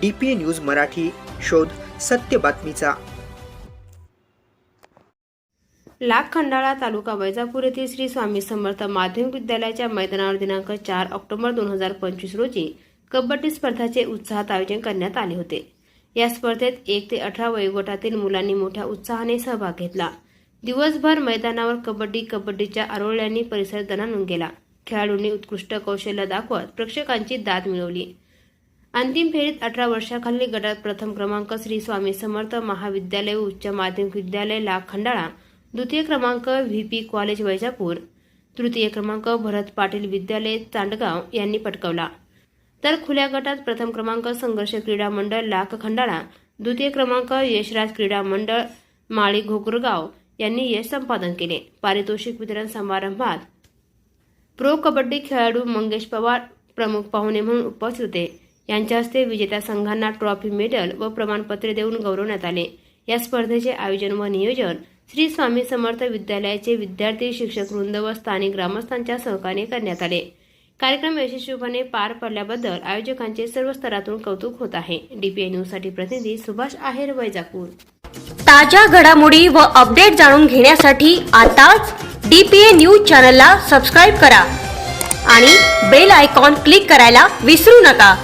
D P A news Marathi शोध सत्य बातमीचा. लाख खंडाळा तालुका वैजापूर येथील श्री स्वामी समर्थ माध्यमिक विद्यालयाच्या मैदानावर दिनांक चार ऑक्टोबर दोन हजार पंचवीस रोजी कबड्डी स्पर्धाचे उत्साहात आयोजन करण्यात आले होते. या स्पर्धेत एक ते अठरा वयोगटातील मुलांनी मोठ्या उत्साहाने सहभाग घेतला. दिवसभर मैदानावर कबड्डी कबड्डीच्या आरोळ्यांनी परिसर दणानून गेला. खेळाडूंनी उत्कृष्ट कौशल्य दाखवत प्रेक्षकांची दाद मिळवली. अंतिम फेरीत अठरा वर्षाखालील गटात प्रथम क्रमांक श्री स्वामी समर्थ महाविद्यालय उच्च माध्यमिक विद्यालय लाख खंडाळा द्वितीय क्रमांक व्ही पी कॉलेज वैजापूर तृतीय क्रमांक भरत पाटील विद्यालय चांडगाव यांनी पटकावला. तर खुल्या गटात प्रथम क्रमांक संघर्ष क्रीडा मंडळ लाख खंडाळा द्वितीय क्रमांक यशराज क्रीडा मंडळ माळी घोगरगाव यांनी यश संपादन केले. पारितोषिक वितरण समारंभात प्रो कबड्डी खेळाडू मंगेश पवार प्रमुख पाहुणे म्हणून उपस्थित होते. यांच्या हस्ते विजेत्या संघांना ट्रॉफी मेडल व प्रमाणपत्रे देऊन गौरवण्यात आले. या स्पर्धेचे आयोजन व नियोजन श्री स्वामी समर्थ विद्यालयाचे विद्यार्थी शिक्षक वृंद व स्थानिक ग्रामस्थांच्या सहकार्याने करण्यात आले. कार्यक्रम यशस्वीपणे पार पडल्याबद्दल आयोजकांचे सर्व स्तरातून कौतुक होत आहे. डीपीआय न्यूजसाठी प्रतिनिधी सुभाष आहेर वैजापूर. ताज्या घडामोडी व अपडेट जाणून घेण्यासाठी आताच डीपीए न्यूज चॅनलला सबस्क्राईब करा आणि बेल आयकॉन क्लिक करायला विसरू नका.